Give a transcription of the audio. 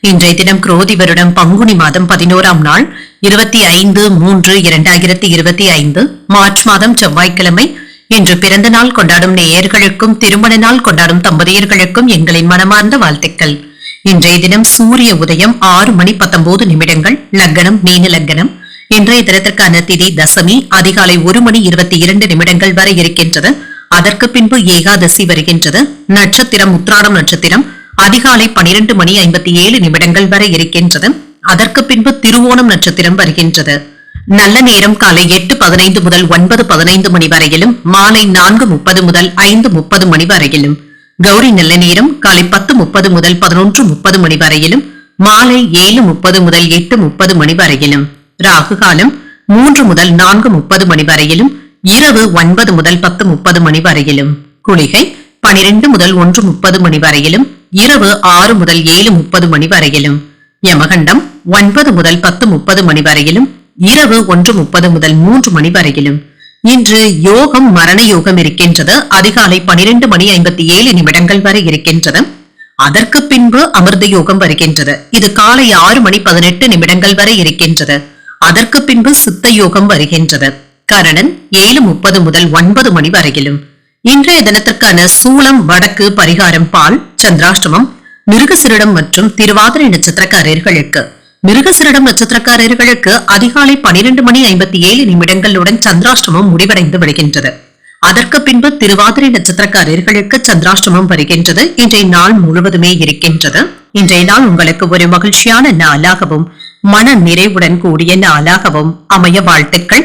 இன்றைய தினம் குரோதி வருடம் பங்குனி மாதம் பதினோராம் நாள் இருபத்தி ஐந்து மூன்று இரண்டாயிரத்தி இருபத்தி ஐந்து மார்ச் மாதம் செவ்வாய்க்கிழமை. இன்று பிறந்த நாள் கொண்டாடும் நேயர்களுக்கும் திருமண நாள் கொண்டாடும் தம்பதியர்களுக்கும் எங்களின் மனமார்ந்த வாழ்த்துக்கள். இன்றைய தினம் சூரிய உதயம் ஆறு மணி பத்தொன்பது நிமிடங்கள் லக்னம் மீன லக்னம் இன்றைய தினத்திற்கான திதி தசமி அதிகாலை ஒரு மணி இருபத்தி இரண்டு நிமிடங்கள் வரை இருக்கின்றது. அதற்கு பின்பு ஏகாதசி வருகின்றது. நட்சத்திரம் உத்ராடம் நட்சத்திரம். அதிகாலை பனிரெண்டு மணி ஐம்பத்தி ஏழு நிமிடங்கள் வரை இருக்கின்றது. அதற்கு பின்பு திருவோணம் நட்சத்திரம் வருகின்றது. நல்ல நேரம் காலை எட்டு பதினைந்து முதல் ஒன்பது பதினைந்து மணி வரையிலும் மாலை நான்கு முப்பது முதல் ஐந்து முப்பது மணி வரையிலும். கௌரி நல்ல நேரம் காலை பத்து முப்பது முதல் பதினொன்று முப்பது மணி வரையிலும் மாலை ஏழு முப்பது முதல் எட்டு முப்பது மணி வரையிலும். ராகு காலம் மூன்று முதல் நான்கு முப்பது மணி வரையிலும் இரவு ஒன்பது முதல் பத்து முப்பது மணி வரையிலும். குளிகை பனிரெண்டு முதல் ஒன்று முப்பது மணி வரையிலும் இரவு ஆறு முதல் ஏழு முப்பது மணி வரையிலும். யமகண்டம் ஒன்பது முதல் பத்து முப்பது மணி வரையிலும். இரவு ஒன்று முப்பது முதல் மூன்று மணி வரையிலும். இன்று யோகம் மரண யோகம் இருக்கின்றது. அதிகாலை பனிரெண்டு மணி ஐம்பத்தி ஏழு நிமிடங்கள் வரை இருக்கின்றது. அதற்கு பின்பு அமிர்த யோகம் வருகின்றது. இது காலை ஆறு மணி பதினெட்டு நிமிடங்கள் வரை இருக்கின்றது. அதற்கு பின்பு சித்த யோகம் வருகின்றது. கரணன் ஏழு முப்பது முதல் ஒன்பது மணி வரையிலும். இன்றைய தினத்திற்கான சூளம் வடக்கு பரிகாரம் பால் சந்திராஷ்டமம் மிருகசிரிடம் மற்றும் திருவாதிரை நட்சத்திரக்காரர்களுக்கு. மிருகசிரிடம் நட்சத்திரக்காரர்களுக்கு அதிகாலை பனிரெண்டு மணி ஐம்பத்தி ஏழு நிமிடங்களுடன் சந்திராஷ்டமம் முடிவடைந்து விடுகின்றது. அதற்கு பின்பு திருவாதிரை நட்சத்திரக்காரர்களுக்கு சந்திராஷ்டமம் வருகின்றது. இன்றைய நாள் முழுவதுமே இருக்கின்றது. இன்றைய நாள் உங்களுக்கு ஒரு மகிழ்ச்சியான நாளாகவும் மன நிறைவுடன் கூடிய நாளாகவும் அமைய வாழ்த்துக்கள்.